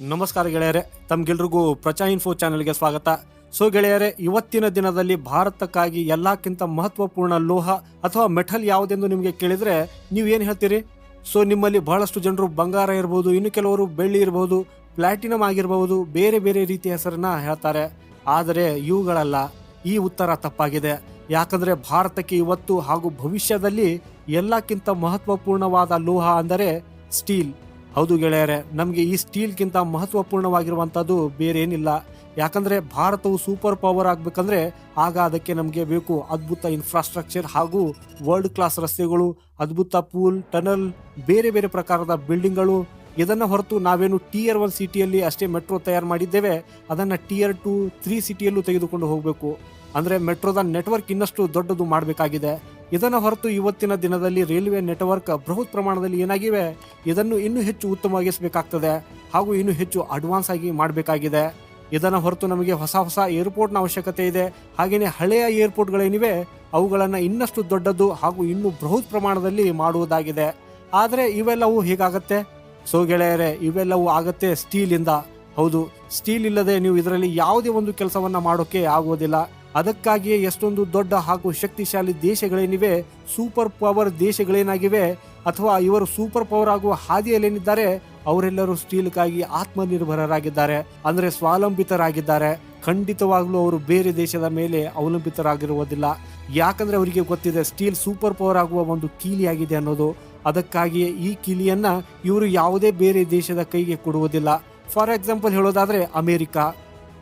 ನಮಸ್ಕಾರ ಗೆಳೆಯರೆ, ತಮ್ಗೆಲ್ರಿಗೂ ಪ್ರಚಾ ಇನ್ಫೋ ಚಾನೆಲ್ಗೆ ಸ್ವಾಗತ. ಸೊ ಗೆಳೆಯರೆ, ಇವತ್ತಿನ ದಿನದಲ್ಲಿ ಭಾರತಕ್ಕಾಗಿ ಎಲ್ಲಕ್ಕಿಂತ ಮಹತ್ವಪೂರ್ಣ ಲೋಹ ಅಥವಾ ಮೆಟಲ್ ಯಾವುದೆಂದು ನಿಮಗೆ ಕೇಳಿದ್ರೆ ನೀವು ಏನು ಹೇಳ್ತೀರಿ? ಸೊ ನಿಮ್ಮಲ್ಲಿ ಬಹಳಷ್ಟು ಜನರು ಬಂಗಾರ ಇರಬಹುದು ಇನ್ನು ಕೆಲವರು ಬೆಳ್ಳಿ ಇರಬಹುದು ಪ್ಲಾಟಿನಮ್ ಆಗಿರಬಹುದು ಬೇರೆ ಬೇರೆ ರೀತಿಯ ಹೆಸರನ್ನ ಹೇಳ್ತಾರೆ. ಆದರೆ ಇವುಗಳಲ್ಲ, ಈ ಉತ್ತರ ತಪ್ಪಾಗಿದೆ. ಯಾಕಂದ್ರೆ ಭಾರತಕ್ಕೆ ಇವತ್ತು ಹಾಗೂ ಭವಿಷ್ಯದಲ್ಲಿ ಎಲ್ಲಕ್ಕಿಂತ ಮಹತ್ವಪೂರ್ಣವಾದ ಲೋಹ ಅಂದರೆ ಸ್ಟೀಲ್. ಹೌದು ಗೆಳೆಯರೆ, ನಮಗೆ ಈ ಸ್ಟೀಲ್ಗಿಂತ ಮಹತ್ವಪೂರ್ಣವಾಗಿರುವಂಥದ್ದು ಬೇರೇನಿಲ್ಲ. ಯಾಕಂದರೆ ಭಾರತವು ಸೂಪರ್ ಪವರ್ ಆಗಬೇಕಂದ್ರೆ ಆಗ ಅದಕ್ಕೆ ನಮಗೆ ಬೇಕು ಅದ್ಭುತ ಇನ್ಫ್ರಾಸ್ಟ್ರಕ್ಚರ್ ಹಾಗೂ ವರ್ಲ್ಡ್ ಕ್ಲಾಸ್ ರಸ್ತೆಗಳು, ಅದ್ಭುತ ಪೂಲ್ ಟನಲ್ ಬೇರೆ ಬೇರೆ ಪ್ರಕಾರದ ಬಿಲ್ಡಿಂಗ್ಗಳು ಇದನ್ನು ಹೊರತು ನಾವೇನು ಟಿಯರ್ ಒನ್ ಸಿಟಿಯಲ್ಲಿ ಅಷ್ಟೇ ಮೆಟ್ರೋ ತಯಾರು ಮಾಡಿದ್ದೇವೆ, ಅದನ್ನು ಟಿಯರ್ ಟು ತ್ರೀ ಸಿಟಿಯಲ್ಲೂ ತೆಗೆದುಕೊಂಡು ಹೋಗಬೇಕು. ಅಂದರೆ ಮೆಟ್ರೋದ ನೆಟ್ವರ್ಕ್ ಇನ್ನಷ್ಟು ದೊಡ್ಡದು ಮಾಡಬೇಕಾಗಿದೆ. ಇದನ್ನು ಹೊರತು ಇವತ್ತಿನ ದಿನದಲ್ಲಿ ರೈಲ್ವೆ ನೆಟ್ವರ್ಕ್ ಬೃಹತ್ ಪ್ರಮಾಣದಲ್ಲಿ ಏನಾಗಿವೆ? ಇದನ್ನು ಇನ್ನೂ ಹೆಚ್ಚು ಉತ್ತಮವಾಗಿಸಬೇಕಾಗ್ತದೆ ಹಾಗೂ ಇನ್ನೂ ಹೆಚ್ಚು ಅಡ್ವಾನ್ಸ್ ಆಗಿ ಮಾಡಬೇಕಾಗಿದೆ. ಇದನ್ನು ಹೊರತು ನಮಗೆ ಹೊಸ ಹೊಸ ಏರ್ಪೋರ್ಟ್ನ ಅವಶ್ಯಕತೆ ಇದೆ. ಹಾಗೆಯೇ ಹಳೆಯ ಏರ್ಪೋರ್ಟ್ಗಳೇನಿವೆ? ಅವುಗಳನ್ನು ಇನ್ನಷ್ಟು ದೊಡ್ಡದು ಹಾಗೂ ಇನ್ನೂ ಬೃಹತ್ ಪ್ರಮಾಣದಲ್ಲಿ ಮಾಡುವುದಾಗಿದೆ. ಆದರೆ ಇವೆಲ್ಲವೂ ಹೇಗಾಗತ್ತೆ? ಸೊ ಗೆಳೆಯರೆ, ಇವೆಲ್ಲವೂ ಆಗತ್ತೆ ಸ್ಟೀಲಿಂದ. ಹೌದು, ಸ್ಟೀಲ್ ಇಲ್ಲದೆ ನೀವು ಇದರಲ್ಲಿ ಯಾವುದೇ ಒಂದು ಕೆಲಸವನ್ನು ಮಾಡೋಕ್ಕೆ ಆಗುವುದಿಲ್ಲ ಅದಕ್ಕಾಗಿಯೇ ಎಷ್ಟೊಂದು ದೊಡ್ಡ ಹಾಗೂ ಶಕ್ತಿಶಾಲಿ ದೇಶಗಳೇನಿವೆ, ಸೂಪರ್ ಪವರ್ ದೇಶಗಳೇನಾಗಿವೆ ಅಥವಾ ಇವರು ಸೂಪರ್ ಪವರ್ ಆಗುವ ಹಾದಿಯಲ್ಲೇನಿದ್ದಾರೆ, ಅವರೆಲ್ಲರೂ ಸ್ಟೀಲ್ಗಾಗಿ ಆತ್ಮನಿರ್ಭರರಾಗಿದ್ದಾರೆ, ಅಂದರೆ ಸ್ವಾವಲಂಬಿತರಾಗಿದ್ದಾರೆ. ಖಂಡಿತವಾಗ್ಲೂ ಅವರು ಬೇರೆ ದೇಶದ ಮೇಲೆ ಅವಲಂಬಿತರಾಗಿರುವುದಿಲ್ಲ. ಯಾಕಂದ್ರೆ ಅವರಿಗೆ ಗೊತ್ತಿದೆ, ಸ್ಟೀಲ್ ಸೂಪರ್ ಪವರ್ ಆಗುವ ಒಂದು ಕೀಲಿಯಾಗಿದೆ ಅನ್ನೋದು. ಅದಕ್ಕಾಗಿಯೇ ಈ ಕೀಲಿಯನ್ನು ಇವರು ಯಾವುದೇ ಬೇರೆ ದೇಶದ ಕೈಗೆ ಕೊಡುವುದಿಲ್ಲ. ಫಾರ್ ಎಕ್ಸಾಂಪಲ್ ಹೇಳೋದಾದರೆ ಅಮೆರಿಕ.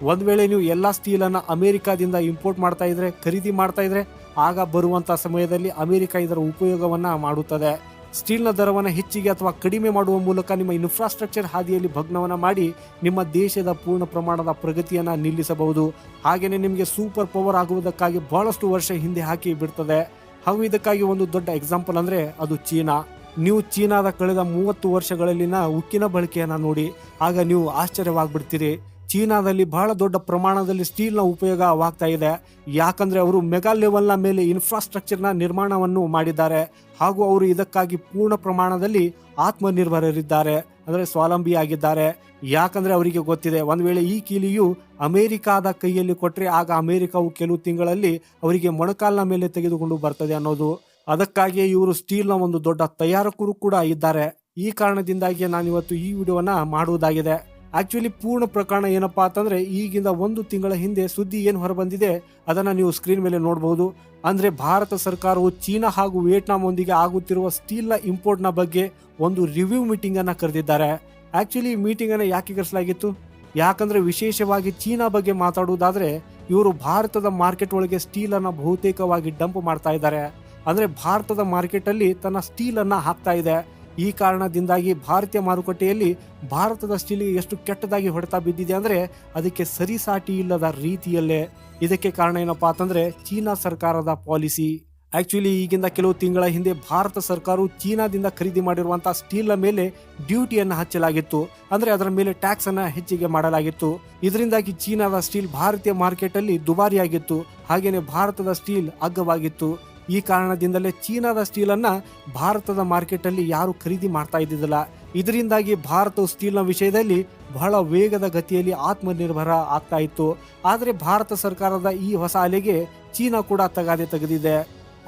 ಒಂದ್ ವೇಳೆ ನೀವು ಎಲ್ಲಾ ಸ್ಟೀಲ್ ಅನ್ನ ಅಮೆರಿಕಾದಿಂದ ಇಂಪೋರ್ಟ್ ಮಾಡ್ತಾ ಇದ್ರೆ, ಖರೀದಿ ಮಾಡ್ತಾ ಇದ್ರೆ, ಆಗ ಬರುವಂತ ಸಮಯದಲ್ಲಿ ಅಮೆರಿಕ ಇದರ ಉಪಯೋಗವನ್ನ ಮಾಡುತ್ತದೆ. ಸ್ಟೀಲ್ನ ದರವನ್ನು ಹೆಚ್ಚಿಗೆ ಅಥವಾ ಕಡಿಮೆ ಮಾಡುವ ಮೂಲಕ ನಿಮ್ಮ ಇನ್ಫ್ರಾಸ್ಟ್ರಕ್ಚರ್ ಹಾದಿಯಲ್ಲಿ ಭಗ್ನವನ್ನ ಮಾಡಿ ನಿಮ್ಮ ದೇಶದ ಪೂರ್ಣ ಪ್ರಮಾಣದ ಪ್ರಗತಿಯನ್ನ ನಿಲ್ಲಿಸಬಹುದು. ಹಾಗೆಯೇ ನಿಮಗೆ ಸೂಪರ್ ಪವರ್ ಆಗುವುದಕ್ಕಾಗಿ ಬಹಳಷ್ಟು ವರ್ಷ ಹಿಂದೆ ಹಾಕಿ ಬಿಡ್ತದೆ. ಹಾಗೂ ಇದಕ್ಕಾಗಿ ಒಂದು ದೊಡ್ಡ ಎಕ್ಸಾಂಪಲ್ ಅಂದ್ರೆ ಅದು ಚೀನಾ. ನೀವು ಚೀನಾದ ಕಳೆದ ಮೂವತ್ತು ವರ್ಷಗಳಲ್ಲಿನ ಉಕ್ಕಿನ ಬಳಕೆಯನ್ನು ನೋಡಿ, ಆಗ ನೀವು ಆಶ್ಚರ್ಯವಾಗ್ಬಿಡ್ತೀರಿ. ಚೀನಾದಲ್ಲಿ ಬಹಳ ದೊಡ್ಡ ಪ್ರಮಾಣದಲ್ಲಿ ಸ್ಟೀಲ್ನ ಉಪಯೋಗವಾಗ್ತಾ ಇದೆ. ಯಾಕಂದ್ರೆ ಅವರು ಮೆಗಾ ಲೆವೆಲ್ನ ಮೇಲೆ ಇನ್ಫ್ರಾಸ್ಟ್ರಕ್ಚರ್ನ ನಿರ್ಮಾಣವನ್ನು ಮಾಡಿದ್ದಾರೆ. ಹಾಗೂ ಅವರು ಇದಕ್ಕಾಗಿ ಪೂರ್ಣ ಪ್ರಮಾಣದಲ್ಲಿ ಆತ್ಮನಿರ್ಭರರಿದ್ದಾರೆ. ಅಂದ್ರೆ ಸ್ವಾವಲಂಬಿಯಾಗಿದ್ದಾರೆ. ಯಾಕಂದ್ರೆ ಅವರಿಗೆ ಗೊತ್ತಿದೆ, ಒಂದ್ ವೇಳೆ ಈ ಕೀಲಿಯು ಅಮೆರಿಕಾದ ಕೈಯಲ್ಲಿ ಕೊಟ್ಟರೆ ಆಗ ಅಮೆರಿಕವು ಕೆಲವು ತಿಂಗಳಲ್ಲಿ ಅವರಿಗೆ ಮೊಣಕಾಲಿನ ಮೇಲೆ ತೆಗೆದುಕೊಂಡು ಬರ್ತದೆ ಅನ್ನೋದು. ಅದಕ್ಕಾಗಿಯೇ ಇವರು ಸ್ಟೀಲ್ನ ಒಂದು ದೊಡ್ಡ ತಯಾರಕರು ಕೂಡ ಇದ್ದಾರೆ. ಈ ಕಾರಣದಿಂದಾಗಿ ನಾನು ಇವತ್ತು ಈ ವಿಡಿಯೋವನ್ನ ಮಾಡುವುದಾಗಿದೆ. ಆಕ್ಚುಲಿ ಪೂರ್ಣ ಪ್ರಕರಣ ಏನಪ್ಪಾ ಅಂತಂದ್ರೆ, ಈಗಿಂದ ಒಂದು ತಿಂಗಳ ಹಿಂದೆ ಸುದ್ದಿ ಏನು ಹೊರಬಂದಿದೆ, ಅದನ್ನ ನೀವು ಸ್ಕ್ರೀನ್ ಮೇಲೆ ನೋಡಬಹುದು ಅಂದ್ರೆ ಭಾರತ ಸರ್ಕಾರವು ಚೀನಾ ಹಾಗೂ ವಿಯೆಟ್ನಾಂ ಒಂದಿಗೆ ಆಗುತ್ತಿರುವ ಸ್ಟೀಲ್ನ ಇಂಪೋರ್ಟ್ನ ಬಗ್ಗೆ ಒಂದು ರಿವ್ಯೂ ಮೀಟಿಂಗ್ ಅನ್ನ ಕರೆದಿದ್ದಾರೆ. ಆ್ಯಕ್ಚುಲಿ ಮೀಟಿಂಗ್ ಅನ್ನ ಯಾಕೆ ಕರೆಸಲಾಗಿತ್ತು? ಯಾಕಂದ್ರೆ ವಿಶೇಷವಾಗಿ ಚೀನಾ ಬಗ್ಗೆ ಮಾತಾಡುವುದಾದರೆ, ಇವರು ಭಾರತದ ಮಾರ್ಕೆಟ್ ಒಳಗೆ ಸ್ಟೀಲ್ ಅನ್ನ ಬಹುತೇಕವಾಗಿ ಡಂಪ್ ಮಾಡ್ತಾ ಇದ್ದಾರೆ. ಅಂದ್ರೆ ಭಾರತದ ಮಾರ್ಕೆಟ್ ಅಲ್ಲಿ ತನ್ನ ಸ್ಟೀಲ್ ಅನ್ನ ಹಾಕ್ತಾ ಇದೆ. ಈ ಕಾರಣದಿಂದಾಗಿ ಭಾರತೀಯ ಮಾರುಕಟ್ಟೆಯಲ್ಲಿ ಭಾರತದ ಸ್ಟೀಲಿಗೆ ಎಷ್ಟು ಕೆಟ್ಟದಾಗಿ ಹೊಡೆತ ಬಿದ್ದಿದೆ ಅಂದರೆ ಅದಕ್ಕೆ ಸರಿಸಾಟಿ ಇಲ್ಲದ ರೀತಿಯಲ್ಲೇ. ಇದಕ್ಕೆ ಕಾರಣ ಏನಪ್ಪಾ ಅಂತಂದ್ರೆ ಚೀನಾ ಸರ್ಕಾರದ ಪಾಲಿಸಿ. ಆಕ್ಚುಲಿ ಈಗಿಂದ ಕೆಲವು ತಿಂಗಳ ಹಿಂದೆ ಭಾರತ ಸರ್ಕಾರವು ಚೀನಾದಿಂದ ಖರೀದಿ ಮಾಡಿರುವಂತಹ ಸ್ಟೀಲ್ನ ಮೇಲೆ ಡ್ಯೂಟಿಯನ್ನು ಹಚ್ಚಲಾಗಿತ್ತು. ಅಂದ್ರೆ ಅದರ ಮೇಲೆ ಟ್ಯಾಕ್ಸ್ ಅನ್ನ ಹೆಚ್ಚಿಗೆ ಮಾಡಲಾಗಿತ್ತು. ಇದರಿಂದಾಗಿ ಚೀನಾದ ಸ್ಟೀಲ್ ಭಾರತೀಯ ಮಾರ್ಕೆಟ್ ಅಲ್ಲಿ ದುಬಾರಿಯಾಗಿತ್ತು. ಹಾಗೇನೆ ಭಾರತದ ಸ್ಟೀಲ್ ಅಗ್ಗವಾಗಿತ್ತು. ಈ ಕಾರಣದಿಂದಲೇ ಚೀನಾದ ಸ್ಟೀಲನ್ನು ಭಾರತದ ಮಾರ್ಕೆಟಲ್ಲಿ ಯಾರು ಖರೀದಿ ಮಾಡ್ತಾ ಇದ್ದಿದ್ದಿಲ್ಲ. ಇದರಿಂದಾಗಿ ಭಾರತವು ಸ್ಟೀಲ್ನ ವಿಷಯದಲ್ಲಿ ಬಹಳ ವೇಗದ ಗತಿಯಲ್ಲಿ ಆತ್ಮನಿರ್ಭರ ಆಗ್ತಾ ಇತ್ತು. ಆದರೆ ಭಾರತ ಸರ್ಕಾರದ ಈ ಹೊಸ ಅಲೆಗೆ ಚೀನಾ ಕೂಡ ತಗಾದೆ ತೆಗೆದಿದೆ.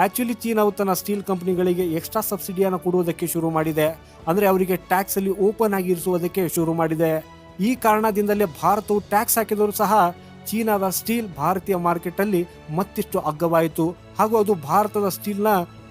ಆಕ್ಚುಲಿ ಚೀನಾವು ತನ್ನ ಸ್ಟೀಲ್ ಕಂಪನಿಗಳಿಗೆ ಎಕ್ಸ್ಟ್ರಾ ಸಬ್ಸಿಡಿಯನ್ನು ಕೊಡುವುದಕ್ಕೆ ಶುರು ಮಾಡಿದೆ. ಅಂದರೆ ಅವರಿಗೆ ಟ್ಯಾಕ್ಸಲ್ಲಿ ಓಪನ್ ಆಗಿ ಇರಿಸುವುದಕ್ಕೆ ಶುರು ಮಾಡಿದೆ. ಈ ಕಾರಣದಿಂದಲೇ ಭಾರತವು ಟ್ಯಾಕ್ಸ್ ಹಾಕಿದರೂ ಸಹ ಚೀನಾದ ಸ್ಟೀಲ್ ಭಾರತೀಯ ಮಾರ್ಕೆಟ್ ಅಲ್ಲಿ ಮತ್ತಿಷ್ಟು ಅಗ್ಗವಾಯಿತು. ಹಾಗೂ ಅದು ಭಾರತದ ಸ್ಟೀಲ್ನ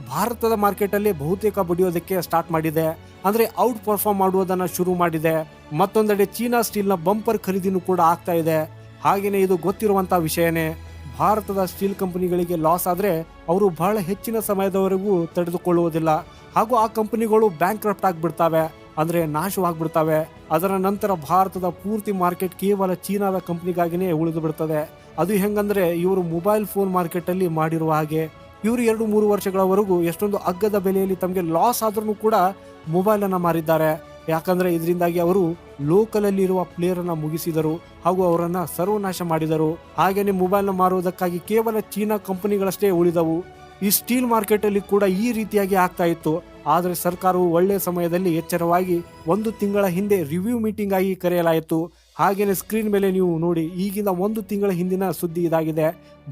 ಭಾರತದ ಮಾರ್ಕೆಟ್ ಅಲ್ಲಿ ಬಹುತೇಕ ಬಡಿಯೋದಕ್ಕೆ ಸ್ಟಾರ್ಟ್ ಮಾಡಿದೆ. ಅಂದ್ರೆ ಔಟ್ ಪರ್ಫಾರ್ಮ್ ಮಾಡುವುದನ್ನು ಶುರು ಮಾಡಿದೆ. ಮತ್ತೊಂದೆಡೆ ಚೀನಾ ಸ್ಟೀಲ್ನ ಬಂಪರ್ ಖರೀದಿನೂ ಕೂಡ ಆಗ್ತಾ ಇದೆ. ಹಾಗೆಯೇ ಇದು ಗೊತ್ತಿರುವಂಥ ವಿಷಯನೇ. ಭಾರತದ ಸ್ಟೀಲ್ ಕಂಪನಿಗಳಿಗೆ ಲಾಸ್ ಆದ್ರೆ ಅವರು ಬಹಳ ಹೆಚ್ಚಿನ ಸಮಯದವರೆಗೂ ತಡೆದುಕೊಳ್ಳುವುದಿಲ್ಲ. ಹಾಗೂ ಆ ಕಂಪನಿಗಳು ಬ್ಯಾಂಕ್ ಆಗಿಬಿಡ್ತವೆ. ಅಂದ್ರೆ ನಾಶವಾಗ್ಬಿಡ್ತವೆ. ಅದರ ನಂತರ ಭಾರತದ ಪೂರ್ತಿ ಮಾರ್ಕೆಟ್ ಕೇವಲ ಚೀನಾದ ಕಂಪ್ನಿಗಾಗಿನೇ ಉಳಿದು ಬಿಡ್ತದೆ. ಅದು ಹೆಂಗಂದ್ರೆ ಇವರು ಮೊಬೈಲ್ ಫೋನ್ ಮಾರ್ಕೆಟ್ ಅಲ್ಲಿ ಮಾಡಿರುವ ಹಾಗೆ. ಇವರು ಎರಡು ಮೂರು ವರ್ಷಗಳವರೆಗೂ ಎಷ್ಟೊಂದು ಅಗ್ಗದ ಬೆಲೆಯಲ್ಲಿ ತಮಗೆ ಲಾಸ್ ಆದ್ರೂ ಕೂಡ ಮೊಬೈಲ್ ಅನ್ನ ಮಾರಿದ್ದಾರೆ. ಯಾಕಂದ್ರೆ ಇದರಿಂದಾಗಿ ಅವರು ಲೋಕಲ್ ಅಲ್ಲಿ ಇರುವ ಪ್ಲೇಯರ್ ಅನ್ನ ಮುಗಿಸಿದರು. ಹಾಗೂ ಅವರನ್ನ ಸರ್ವನಾಶ ಮಾಡಿದರು. ಹಾಗೇನೆ ಮೊಬೈಲ್ನ ಮಾರುವುದಕ್ಕಾಗಿ ಕೇವಲ ಚೀನಾ ಕಂಪನಿಗಳಷ್ಟೇ ಉಳಿದವು. ಈ ಸ್ಟೀಲ್ ಮಾರ್ಕೆಟ್ ಅಲ್ಲಿ ಕೂಡ ಈ ರೀತಿಯಾಗಿ ಆಗ್ತಾ ಇತ್ತು. ಆದರೆ ಸರ್ಕಾರವು ಒಳ್ಳೆಯ ಸಮಯದಲ್ಲಿ ಎಚ್ಚರವಾಗಿ ಒಂದು ತಿಂಗಳ ಹಿಂದೆ ರಿವ್ಯೂ ಮೀಟಿಂಗ್ ಆಗಿ ಕರೆಯಲಾಯಿತು. ಹಾಗೇನೆ ಸ್ಕ್ರೀನ್ ಮೇಲೆ ನೀವು ನೋಡಿ, ಈಗಿನ ಒಂದು ತಿಂಗಳ ಹಿಂದಿನ ಸುದ್ದಿ ಇದಾಗಿದೆ.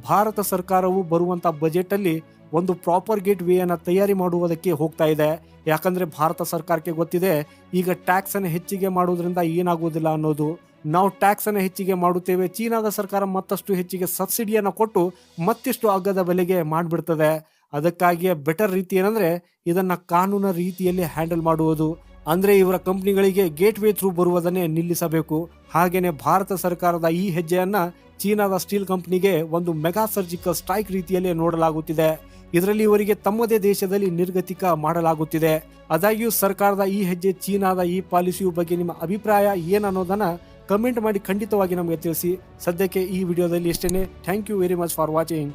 ಭಾರತ ಸರ್ಕಾರವು ಬರುವಂಥ ಬಜೆಟ್ ಅಲ್ಲಿ ಒಂದು ಪ್ರಾಪರ್ ಗೇಟ್ ವೇಯನ್ನು ತಯಾರಿ ಮಾಡುವುದಕ್ಕೆ ಹೋಗ್ತಾ ಇದೆ. ಯಾಕಂದ್ರೆ ಭಾರತ ಸರ್ಕಾರಕ್ಕೆ ಗೊತ್ತಿದೆ, ಈಗ ಟ್ಯಾಕ್ಸ್ ಅನ್ನು ಹೆಚ್ಚಿಗೆ ಮಾಡುವುದರಿಂದ ಏನಾಗುವುದಿಲ್ಲ ಅನ್ನೋದು. ನಾವು ಟ್ಯಾಕ್ಸ್ ಅನ್ನು ಹೆಚ್ಚಿಗೆ ಮಾಡುತ್ತೇವೆ, ಚೀನಾದ ಸರ್ಕಾರ ಮತ್ತಷ್ಟು ಹೆಚ್ಚಿಗೆ ಸಬ್ಸಿಡಿಯನ್ನು ಕೊಟ್ಟು ಮತ್ತಿಷ್ಟು ಅಗ್ಗದ ಬೆಲೆಗೆ ಮಾಡಿಬಿಡ್ತದೆ. ಅದಕ್ಕಾಗಿಯೇ ಬೆಟರ್ ರೀತಿ ಏನಂದ್ರೆ, ಇದನ್ನ ಕಾನೂನ ರೀತಿಯಲ್ಲಿ ಹ್ಯಾಂಡಲ್ ಮಾಡುವುದು. ಅಂದ್ರೆ ಇವರ ಕಂಪ್ನಿಗಳಿಗೆ ಗೇಟ್ ವೇ ಥ್ರೂ ಬರುವುದನ್ನೇ ನಿಲ್ಲಿಸಬೇಕು. ಹಾಗೇನೆ ಭಾರತ ಸರ್ಕಾರದ ಈ ಹೆಜ್ಜೆಯನ್ನ ಚೀನಾದ ಸ್ಟೀಲ್ ಕಂಪನಿಗೆ ಒಂದು ಮೆಗಾ ಸರ್ಜಿಕಲ್ ಸ್ಟ್ರೈಕ್ ರೀತಿಯಲ್ಲಿ ನೋಡಲಾಗುತ್ತಿದೆ. ಇದರಲ್ಲಿ ಇವರಿಗೆ ತಮ್ಮದೇ ದೇಶದಲ್ಲಿ ನಿರ್ಗತಿಕ ಮಾಡಲಾಗುತ್ತಿದೆ. ಆದಾಗ್ಯೂ ಸರ್ಕಾರದ ಈ ಹೆಜ್ಜೆ ಚೀನಾದ ಈ ಪಾಲಿಸಿಯ ಬಗ್ಗೆ ನಿಮ್ಮ ಅಭಿಪ್ರಾಯ ಏನನ್ನೋದನ್ನ ಕಮೆಂಟ್ ಮಾಡಿ ಖಂಡಿತವಾಗಿ ನಮಗೆ ತಿಳಿಸಿ. ಸದ್ಯಕ್ಕೆ ಈ ವಿಡಿಯೋದಲ್ಲಿ ಇಷ್ಟೇನೆ. Thank you very much for watching